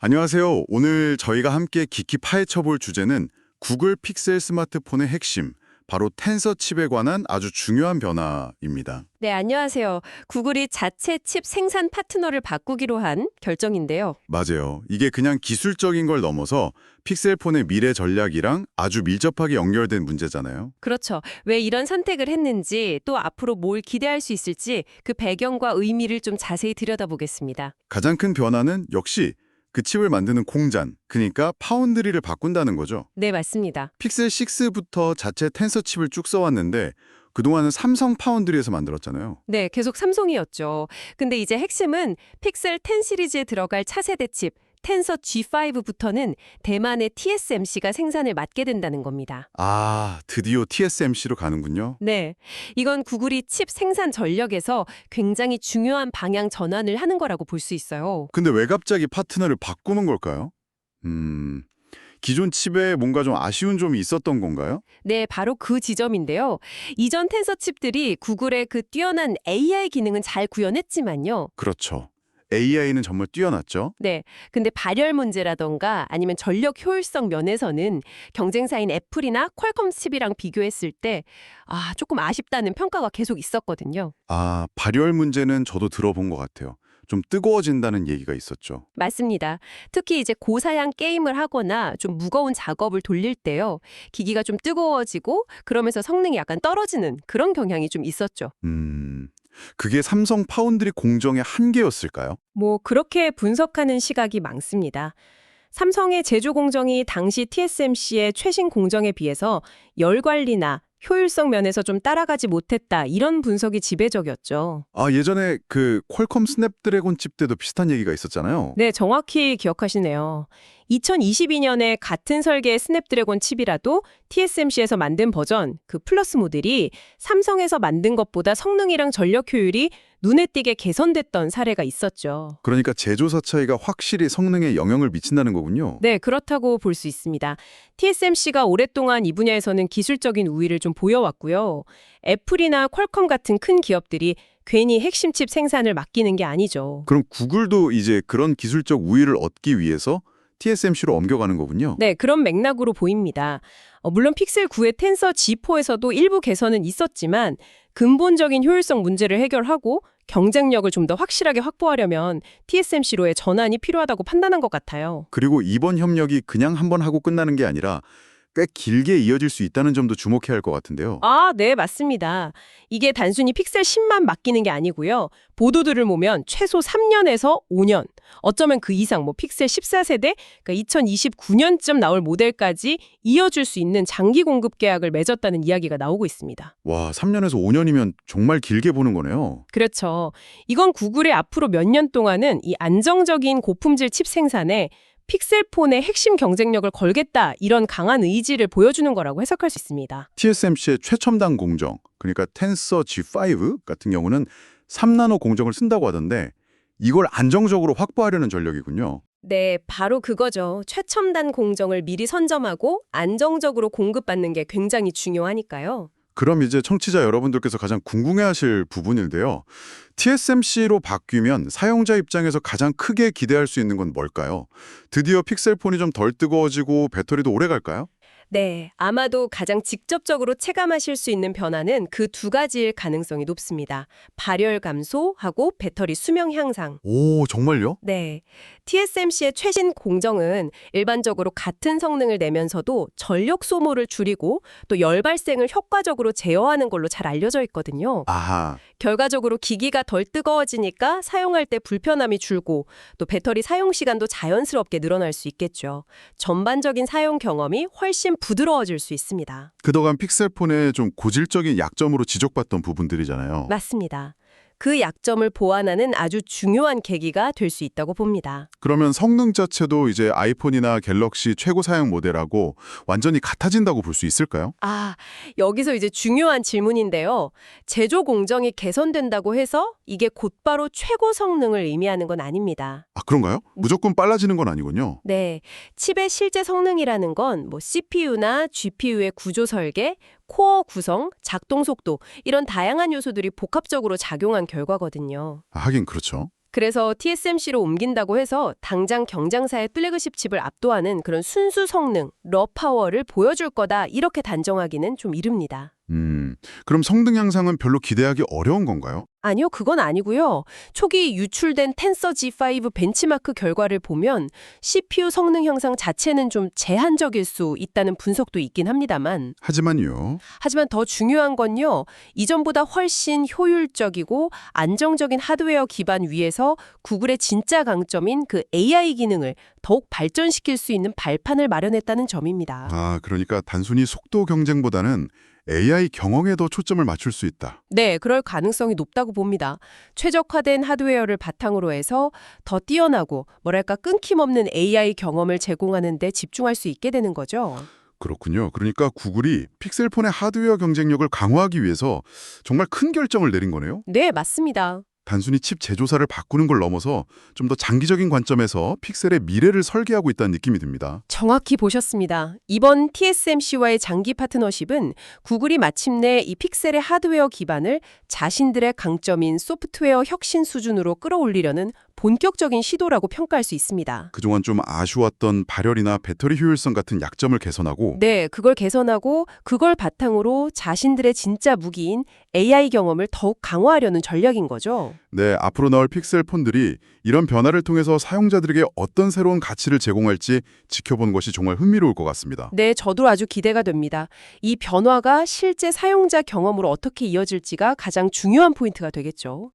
안녕하세요. 오늘 저희가 함께 깊이 파헤쳐 볼 주제는 구글 픽셀 스마트폰의 핵심, 바로 텐서 칩에 관한 아주 중요한 변화입니다. 네, 안녕하세요. 구글이 자체 칩 생산 파트너를 바꾸기로 한 결정인데요. 맞아요. 이게 그냥 기술적인 걸 넘어서 픽셀폰의 미래 전략이랑 아주 밀접하게 연결된 문제잖아요. 그렇죠. 왜 이런 선택을 했는지 또 앞으로 뭘 기대할 수 있을지 그 배경과 의미를 좀 자세히 들여다보겠습니다. 가장 큰 변화는 역시 그 칩을 만드는 공장, 그러니까 파운드리를 바꾼다는 거죠. 네, 맞습니다. 픽셀 6부터 자체 텐서 칩을 쭉 써왔는데 그동안은 삼성 파운드리에서 만들었잖아요. 네, 계속 삼성이었죠. 근데 이제 핵심은 픽셀 10 시리즈에 들어갈 차세대 칩 텐서 G5부터는 대만의 TSMC가 생산을 맡게 된다는 겁니다. 아, 드디어 TSMC로 가는군요. 네, 이건 구글이 칩 생산 전력에서 굉장히 중요한 방향 전환을 하는 거라고 볼 수 있어요. 근데 왜 갑자기 파트너를 바꾸는 걸까요? 음, 기존 칩에 뭔가 좀 아쉬운 점이 있었던 건가요? 네, 바로 그 지점인데요. 이전 텐서 칩들이 구글의 그 뛰어난 AI 기능은 잘 구현했지만요. 그렇죠. AI는 정말 뛰어났죠. 네, 근데 발열 문제라던가 아니면 전력 효율성 면에서는 경쟁사인 애플이나 퀄컴 칩이랑 비교했을 때 아, 조금 아쉽다는 평가가 계속 있었거든요. 아, 발열 문제는 저도 들어본 것 같아요. 좀 뜨거워진다는 얘기가 있었죠. 맞습니다. 특히 이제 고사양 게임을 하거나 좀 무거운 작업을 돌릴 때요. 기기가 좀 뜨거워지고 그러면서 성능이 약간 떨어지는 그런 경향이 좀 있었죠. 음, 그게 삼성 파운드리 공정의 한계였을까요? 뭐 그렇게 분석하는 시각이 많습니다. 삼성의 제조 공정이 당시 TSMC의 최신 공정에 비해서 열 관리나 효율성 면에서 좀 따라가지 못했다 이런 분석이 지배적이었죠. 아, 예전에 그 퀄컴 스냅드래곤 칩 때도 비슷한 얘기가 있었잖아요. 네, 정확히 기억하시네요. 2022년에 같은 설계의 스냅드래곤 칩이라도 TSMC에서 만든 버전, 그 플러스 모델이 삼성에서 만든 것보다 성능이랑 전력 효율이 눈에 띄게 개선됐던 사례가 있었죠. 그러니까 제조사 차이가 확실히 성능에 영향을 미친다는 거군요. 네, 그렇다고 볼 수 있습니다. TSMC가 오랫동안 이 분야에서는 기술적인 우위를 좀 보여왔고요. 애플이나 퀄컴 같은 큰 기업들이 괜히 핵심 칩 생산을 맡기는 게 아니죠. 그럼 구글도 이제 그런 기술적 우위를 얻기 위해서 TSMC로 옮겨가는 거군요. 네, 그런 맥락으로 보입니다. 어, 물론 픽셀 9의 텐서 G4에서도 일부 개선은 있었지만 근본적인 효율성 문제를 해결하고 경쟁력을 좀 더 확실하게 확보하려면 TSMC로의 전환이 필요하다고 판단한 것 같아요. 그리고 이번 협력이 그냥 한번 하고 끝나는 게 아니라 꽤 길게 이어질 수 있다는 점도 주목해야 할 것 같은데요. 아, 네, 맞습니다. 이게 단순히 픽셀 10만 맡기는 게 아니고요. 보도들을 보면 최소 3년에서 5년, 어쩌면 그 이상 뭐 픽셀 14세대, 그러니까 2029년쯤 나올 모델까지 이어줄 수 있는 장기 공급 계약을 맺었다는 이야기가 나오고 있습니다. 와, 3년에서 5년이면 정말 길게 보는 거네요. 그렇죠. 이건 구글의 앞으로 몇 년 동안은 이 안정적인 고품질 칩 생산에 픽셀폰의 핵심 경쟁력을 걸겠다 이런 강한 의지를 보여주는 거라고 해석할 수 있습니다. TSMC의 최첨단 공정, 그러니까 텐서 G5 같은 경우는 3나노 공정을 쓴다고 하던데 이걸 안정적으로 확보하려는 전력이군요. 네, 바로 그거죠. 최첨단 공정을 미리 선점하고 안정적으로 공급받는 게 굉장히 중요하니까요. 그럼 이제 청취자 여러분들께서 가장 궁금해하실 부분인데요. TSMC로 바뀌면 사용자 입장에서 가장 크게 기대할 수 있는 건 뭘까요? 드디어 픽셀폰이 좀 덜 뜨거워지고 배터리도 오래 갈까요? 네, 아마도 가장 직접적으로 체감하실 수 있는 변화는 그 두 가지일 가능성이 높습니다. 발열 감소하고 배터리 수명 향상. 오, 정말요? 네. TSMC의 최신 공정은 일반적으로 같은 성능을 내면서도 전력 소모를 줄이고 또 열 발생을 효과적으로 제어하는 걸로 잘 알려져 있거든요. 아하. 결과적으로 기기가 덜 뜨거워지니까 사용할 때 불편함이 줄고 또 배터리 사용 시간도 자연스럽게 늘어날 수 있겠죠. 전반적인 사용 경험이 훨씬 부드러워질 수 있습니다. 그동안 픽셀폰의 좀 고질적인 약점으로 지적받던 부분들이잖아요. 맞습니다. 그 약점을 보완하는 아주 중요한 계기가 될 수 있다고 봅니다. 그러면 성능 자체도 이제 아이폰이나 갤럭시 최고 사양 모델하고 완전히 같아진다고 볼 수 있을까요? 아, 여기서 이제 중요한 질문인데요. 제조 공정이 개선된다고 해서 이게 곧바로 최고 성능을 의미하는 건 아닙니다. 아, 그런가요? 무조건 빨라지는 건 아니군요. 네, 칩의 실제 성능이라는 건 뭐 CPU나 GPU의 구조 설계, 코어 구성, 작동 속도 이런 다양한 요소들이 복합적으로 작용한 결과거든요. 아, 하긴 그렇죠. 그래서 TSMC로 옮긴다고 해서 당장 경쟁사의 플래그십 칩을 압도하는 그런 순수 성능, 러 파워를 보여줄 거다 이렇게 단정하기는 좀 이릅니다. 음, 그럼 성능 향상은 별로 기대하기 어려운 건가요? 아니요, 그건 아니고요. 초기 유출된 텐서 G5 벤치마크 결과를 보면 CPU 성능 향상 자체는 좀 제한적일 수 있다는 분석도 있긴 합니다만 하지만요. 하지만 더 중요한 건요. 이전보다 훨씬 효율적이고 안정적인 하드웨어 기반 위에서 구글의 진짜 강점인 그 AI 기능을 더욱 발전시킬 수 있는 발판을 마련했다는 점입니다. 아, 그러니까 단순히 속도 경쟁보다는 AI 경영에 더 초점을 맞출 수 있다. 네, 그럴 가능성이 높다고 봅니다. 최적화된 하드웨어를 바탕으로 해서 더 뛰어나고 뭐랄까 끊김없는 AI 경험을 제공하는 데 집중할 수 있게 되는 거죠. 그렇군요. 그러니까 구글이 픽셀폰의 하드웨어 경쟁력을 강화하기 위해서 정말 큰 결정을 내린 거네요. 네, 맞습니다. 단순히 칩 제조사를 바꾸는 걸 넘어서 좀 더 장기적인 관점에서 픽셀의 미래를 설계하고 있다는 느낌이 듭니다. 정확히 보셨습니다. 이번 TSMC와의 장기 파트너십은 구글이 마침내 이 픽셀의 하드웨어 기반을 자신들의 강점인 소프트웨어 혁신 수준으로 끌어올리려는 본격적인 시도라고 평가할 수 있습니다. 그동안 좀 아쉬웠던 발열이나 배터리 효율성 같은 약점을 개선하고 네, 그걸 개선하고 그걸 바탕으로 자신들의 진짜 무기인 AI 경험을 더욱 강화하려는 전략인 거죠. 네, 앞으로 나올 픽셀 폰들이 이런 변화를 통해서 사용자들에게 어떤 새로운 가치를 제공할지 지켜보는 것이 정말 흥미로울 것 같습니다. 네, 저도 아주 기대가 됩니다. 이 변화가 실제 사용자 경험으로 어떻게 이어질지가 가장 중요한 포인트가 되겠죠.